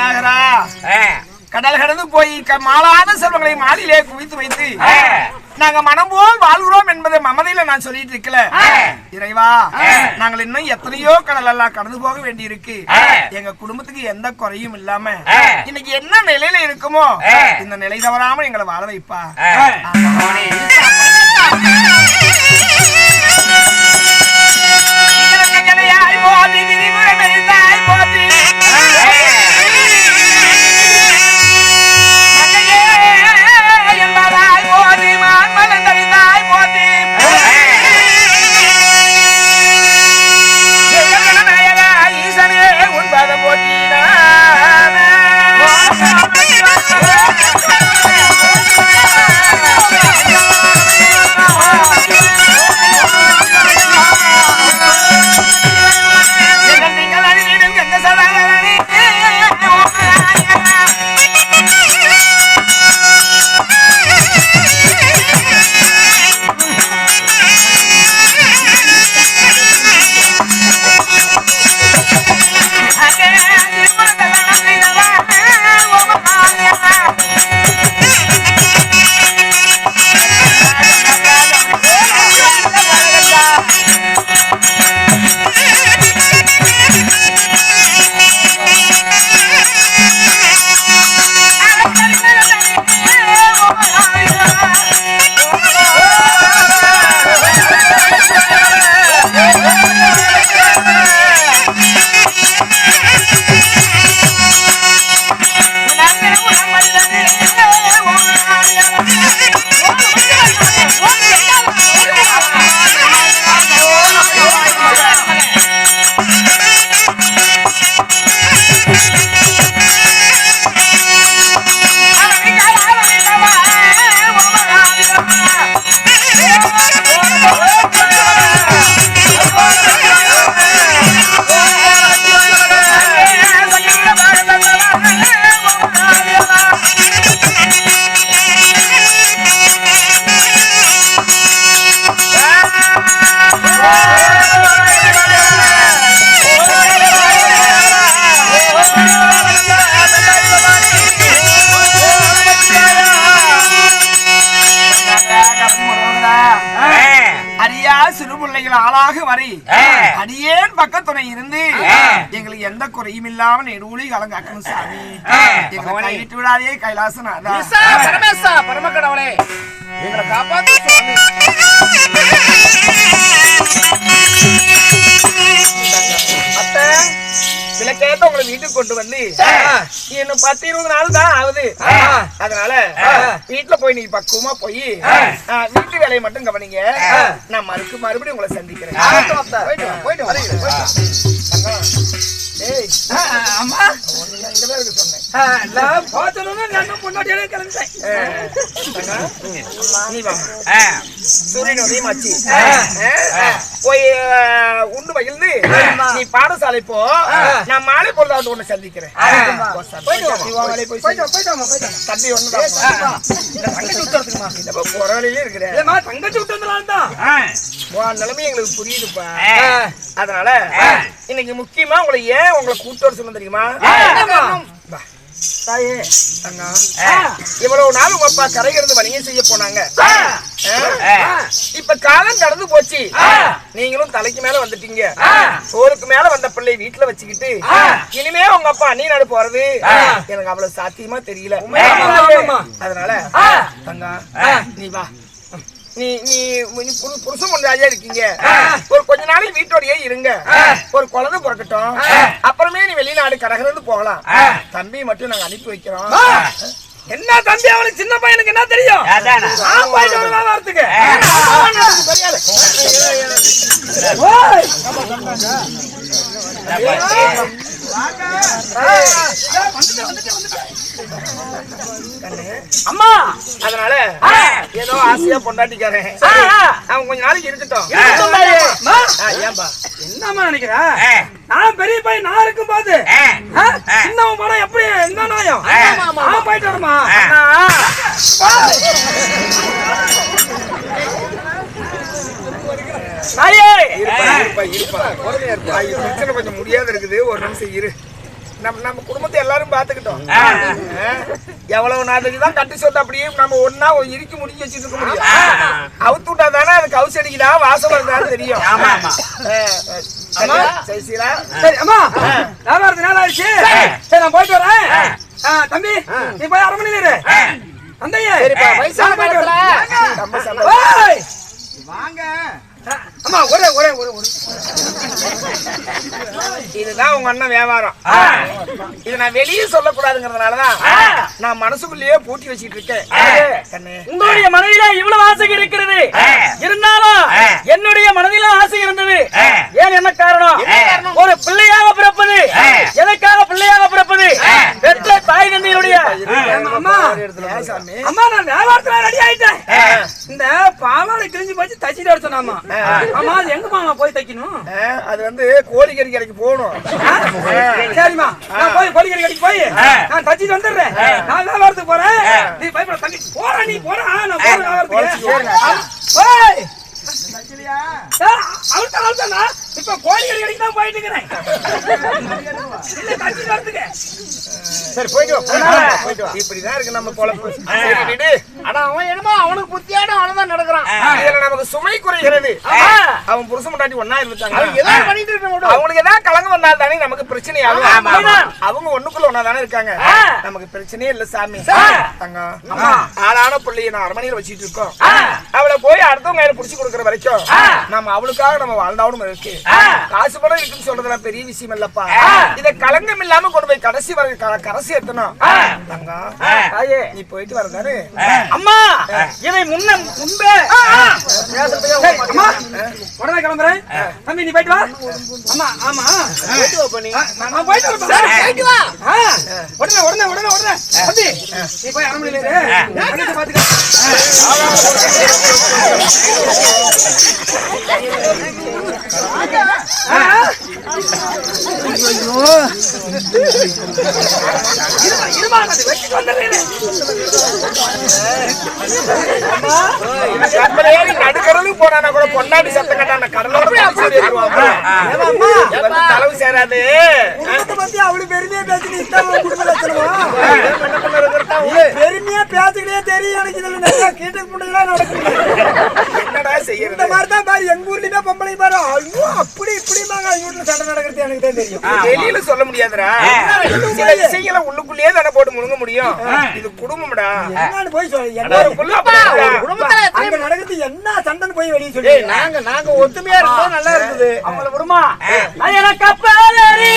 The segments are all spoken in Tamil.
ஆ, கடல் கடந்து போய் மாளாத செல்வங்களை மாடியிலே குவித்து வைத்து. நாங்க மனம் போல் வாழ்கிறோம் என்பதை மமதையில நான் சொல்லிட்டு இருக்கல. இறைவா நாங்கள் இன்னும் எத்தனையோ கடல் எல்லாம் கடந்து போக வேண்டி இருக்கு. எங்க குடும்பத்துக்கு எந்த குறையும் இல்லாம. இன்னைக்கு என்ன நிலையில இருக்குமோ. இந்த நிலை தவறாம எங்களை வாழ வைப்பா பிள்ளைகள் ஆளாக வரை. அடியேன் பக்கத்துணை இருந்து. எங்களுக்கு எந்த குறையும் இல்லாம நெடுவழி காலங்காக்கணும் சாமி. எங்களை. கைவிட்டு விடாதே கைலாசநாதா ஈசா, பரமேசா, பரமக்கடவுளே, எங்களை காப்பாத்து கொண்டு வந்து. இன்னும் பத்து இருபது நாள் தான் ஆகுது. அதனால வீட்டுல போய் நீ பக்குவமா போய் வீட்டு வேலையை மட்டும் கவனிங்க. நான் மறுக்கு மறுபடியும் உங்களை சந்திக்கிறேன். போயிட்டு போயிட்டு ஒண்ணுல்ல, இங்கதான் இருக்கு சொன்னேன். நான் பார்த்தோன்னு நான் முன்னாடியே கிளம்பிட்டேன். சூரியன் உதயமாச்சு. போய் உண்டு மகிழ்ந்து நீ பாடசாலை போ. நான் மாலை பொழுதாவது உன்னை சந்திக்கிறேன். தம்பி இந்த தங்கச்சி விட்டுறதுக்குமா இந்த வழியிலே இருக்கிறேன் தங்கச்சி விட்டு வந்தனால தான். நிலைமை எங்களுக்கு புரியுதுப்பா. அதனால இன்னைக்கு முக்கியமா உங்களை ஏன் உங்களை கூட்டு வர சொன்ன தெரியுமா. தாயே. இவ்வளவு நாள் உங்க அப்பா கரைகிறது வணிகம் செய்ய போனாங்க. இப்ப காலம் கடந்து போச்சு. நீங்களும் தலைக்கு மேல வந்துட்டீங்க. சோறுக்கு மேல வந்த பிள்ளை வீட்டுல வச்சுக்கிட்டு இனிமே உங்க அப்பா அண்ணி நாடு போறது? எனக்கு அவ்வளவு சாத்தியமா தெரியல. அதனால தங்கா நீ வா. நீ நீ நீ புரு- புருஷன் கொண்டாடியா இருக்கீங்க ஒரு கொஞ்ச நாளைக்கு வீட்டோடயே இருங்க ஒரு குழந்தை பிறக்கட்டும் அப்புறமே நீ வெளிநாடு கடகரன்னு போகலாம் தம்பி மட்டும் நாங்க அனுப்பி வைக்கிறோம் என்ன தம்பி அவனுக்கு சின்ன பையனுக்கு என்ன தெரியும் வாரத்துக்கு ஓய்! அம்மா! அதனால ஏதோ ஆசையா பொண்டாட்டிக்காரன். அவன் கொஞ்ச நாளைக்கு இருக்கட்டும் ஏன்பா என்னம்மா நினைக்கிற. நான் பெரிய பையன் நான் இருக்கும் போது? சின்னவன் படம் எப்படி என்ன நியாயம்? நான் போயிட்டு வரமா தாயே இருப்பா, இருப்பா, பிரச்சனை கொஞ்சம் முடியாத இருக்குது. ஒரு நிமிஷம் இரு. நம்ம நம்ம குடும்பத்தை எல்லாரும் பாத்துக்கிட்டோம் எவ்வளவு நாளைக்கு தான் கட்டி சொத்து அப்படியே நம்ம ஒன்னா இறுக்கி முடிஞ்சு வச்சுட்டு இருக்க முடியும். அவுத்து விட்டா தானே அது கவுசு அடிக்குதா வாசம் வருதான்னு தெரியும். சரியா? சரி, அம்மா. வியாபாரத்து நேரம் ஆயிடுச்சு. சரி. நான் போயிட்டு வரேன். ஆ, தம்பி நீ போய் அரமனையில இரு. ஓய்! ஆ, அம்மா ஒரே ஒரே ஒரே ஒரே. இதுதான் உங்க அண்ணன் வியாபாரம். இது நான் வெளியே சொல்லக்கூடாதுங்கிறதுனாலதான் நான் மனசுக்குள்ளேயே பூட்டி வச்சிட்டு இருக்கேன். கண்ணே. உங்களுடைய மனதில இவ்வளவு ஆசை இருக்கிறது. இருந்தாலும் என்னுடைய மனதிலும் ஆசை இருந்தது. ஏன் என்ன காரணம்? ஒரு பிள்ளையாக பிறப்பது. எதற்காக பிள்ளையாக பிறப்பது? பெற்ற தாய் தந்தையுடைய அம்மா. நான் வியாபாரத்துல ரெடி ஆயிட்டேன். இந்த பாவாடை கிழிஞ்சு போச்சு தச்சிட்டு வர சொன்னாமா ஆமா அது எங்க மாமா போய் தைக்கணும்? அது வந்து கோழிக்கறி கடைக்கு போகணும். சரிம்மா. நான் போய் கோழிக்கறி கடைக்கு போய். நான் தச்சிட்டு வந்துடுறேன். நான் வியாபாரத்துக்கு போறேன். நீ பயப்பட தம்பி போற நீ போற. நான் போறேன் வியாபாரத்துக்கு அழுத்த அழுத்தா இப்ப கோழிக்கறி கடைக்கு தான் போயிட்டு இருக்கிறேன். தச்சிட்டு வரதுக்கு. சரி போயிட்டு வா, போயிட்டு வா, போயிட்டு வா. இப்படிதான் இருக்கு நம்ம பொழப்பு. சரி, விடு. ஆனா அவன் என்னமோ அவனுக்கு புத்தியாட அவனதான் நடக்கிறான். இதுல நமக்கு சுமை குறைகிறது. அவன் புருஷன் முன்னாடி ஒன்னா இருந்துட்டாங்க. ஏதாவது பண்ணிட்டு இருக்க விடு. அவங்களுக்கு ஏதாவது கலங்க வந்தால் தானே நமக்கு பிரச்சனை ஆகும் ஆமா, ஆமா. அவங்க ஒண்ணுக்குள்ள ஒன்னா தானே இருக்காங்க நமக்கு பிரச்சனையே இல்ல சாமி. ஆளான பிள்ளைய நான் அரமனையில வச்சிட்டு இருக்கோம். அவளை போய் அடுத்தவங்க கையில புடிச்சு கொடுக்கற வரைக்கும் நம்ம அவளுக்காக நம்ம வாழ்ந்தாவும் இருக்கு. காசு பணம் இருக்குன்னு சொல்றதுலாம் பெரிய விஷயம் இல்லப்பா. இத கலங்கம் இல்லாம கொண்டு போய் கடைசி வரை கரைசி ஏத்தணும் தங்கம் தாயே நீ போயிட்டு வரதானே அம்மா இதை முன்ன முன்பே. அம்மா. உடனே கிளம்புறேன் தம்பி நீ போயிட்டு வா அம்மா ஆமா ஆ, நான் நான் போயிட்டு போயிட்டு வா உடனே உடனே உடனே உடனே தம்பி நீ போய் அரமனையில இரு பாத்துக்க ஆ, இருமா, இருமா, கூட பொன்னாடி சத்தம் கட்டான கடலோட தளவு சேராது பத்தி அவ்வளவு பெருமையா பேசி பெருமையா பேசிக்கிட்டே தெரியும் எனக்கு இதுல நிறைய கீட்டு நடக்குது என்னடா இந்த செய்யறது மாதிரி தான் பாரு எங்க ஊர்லயுமே பொம்பளை பாரு. ஐயோ அப்படி இப்படிமாங்க அவங்க வீட்டுல சண்டை நடக்கிறது எனக்கு தான் தெரியும். வெளியில சொல்ல முடியாதுடா. சில விஷயங்களை உள்ளுக்குள்ளேயே தானே போட்டு முழுங்க முடியும். இது குடும்பம்டா. என்னன்னு போய் சொல்லு. குடும்பத்துல அங்க நடக்கிறது என்ன சண்டைன்னு போய் வெளியே ஏய், சொல்லி நாங்க நாங்க ஒத்துமையா இருக்கோம் நல்லா இருக்குது அவங்கள விடுமா? எனக்கு கப்பாலரி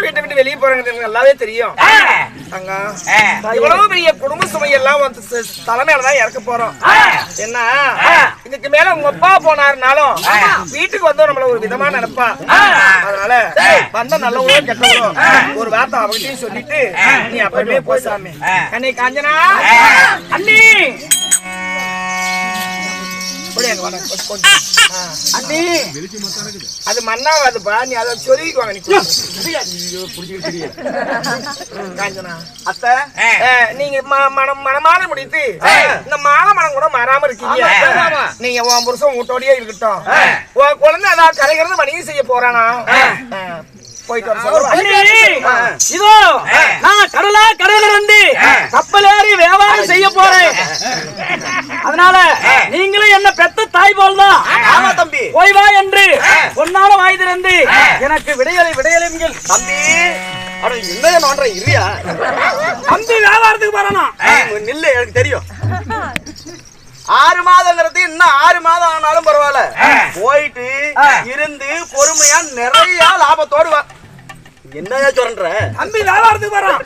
வீட்டை விட்டு வெளியே எனக்கு நல்லாவே தெரியும். இவ்வளவு பெரிய குடும்ப சுமை எல்லாம் வந்து ச- தலைமையில தான் இறக்க போறோம். என்ன? இதுக்கு மேல உங்க அப்பா போனாருனாலும் வீட்டுக்கு வந்து நம்மள ஒரு விதமா நினைப்பா. அதனால வந்த நல்லவங்களோ கெட்டவங்களோ ஒரு வார்த்தை அவகிட்டையும் சொல்லிட்டு நீ அப்பவே போய் சாமி. அன்னை காஞ்சனா? அண்ணி! அண்ணி அது மண்ணாவாதுப்பா நீ அதை சொல்லிக்குவாங்க நீ காஞ்சனா? அத்தை நீங்க மனம் மனமாற முடித்து இந்த மாலை மனம் கூட மாறாம இருக்கீங்க. நீங்க உன் புருஷன் வீட்டோடயே இருக்கட்டும். உன் குழந்தை அதான் கரைகிறது வணிகம் செய்ய போறானா? இதோ நான் கடலா கடல் இருந்து கப்பல் ஏறி வியாபாரம் செய்ய போறேன். என்ன பெத்த தாய் போல்தான் ஆமா தம்பி. போய் வா என்று பொன்னால வாய் திறந்து எனக்கு விடையலை விடையலைங்கள் தம்பி அட என்ன நோன்ற இருயா தம்பி வியாபாரத்துக்கு போறானா? நில்லு எனக்கு தெரியும். ஆறு மாதங்கிறது இன்னும் ஆறு மாதம் ஆனாலும் பரவாயில்ல. போயிட்டு இருந்து பொறுமையா நிறைய லாபத்தோடு என்னையா சொல்ற? தம்பி போறான்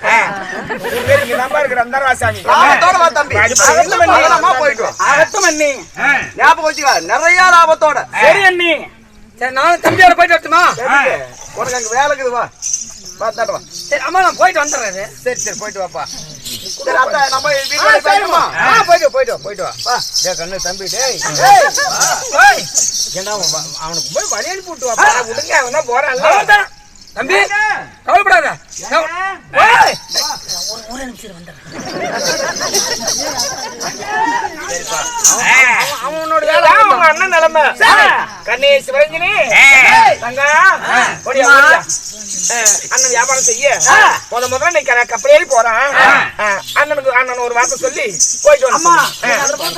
மூணு பேர் இங்க தான் இருக்கிற அந்த ராசாமி லாபத்தோட வா தம்பி. அகத்தம் பண்ணி. பதனமா போயிட்டு வா. அகத்தம் அண்ணி ஞாபகம் வச்சுக்க நிறைய லாபத்தோட. சரி அண்ணி. சரி நானும் தம்பியோட போயிட்டு வரட்டுமா? உனக்கு அங்க வேலை இருக்குது வா. பார்த்தாட்டு வா. சரி அம்மா நான் போயிட்டு வந்துடுறேன் சரி சரி போயிட்டு வாப்பா. சரி அத்தை நம்ம வீட்டு வேலைக்கு போயிட்டுமா ஆ, போயிட்டு வா, போயிட்டு வா போயிட்டு வா. வா. கண்ணு தம்பி டேய். ஏய், வ- அவனுக்கு போய் வழி அனுப்பி விட்டு வாப்பா. விடுங்க அவன் தான் அவ்வளவுதான். தம்பி. கவலைப்படாத. ஏய். அவன் உன்னோட வேலை அவங்க அண்ணன் நிலைமை. கண்ணே சிவரஞ்சனி. தங்கா அண்ணன் வியாபாரம் செய்ய. முத முதல்ல நீ கப்பலேறி போறான். அண்ணனுக்கு அண்ணன் ஒரு வார்த்தை சொல்லி போயிட்டு அம்மா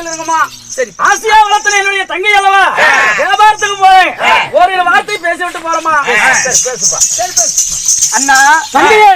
இருங்கம்மா. சரி. ஆசியா வளர்த்தன என்னுடைய தங்கை அல்லவா? வியாபாரத்துக்கு போறேன். ஒரு வார்த்தை பேசி விட்டு போறமா சரி பேசுப்பா. அண்ணா தங்கையே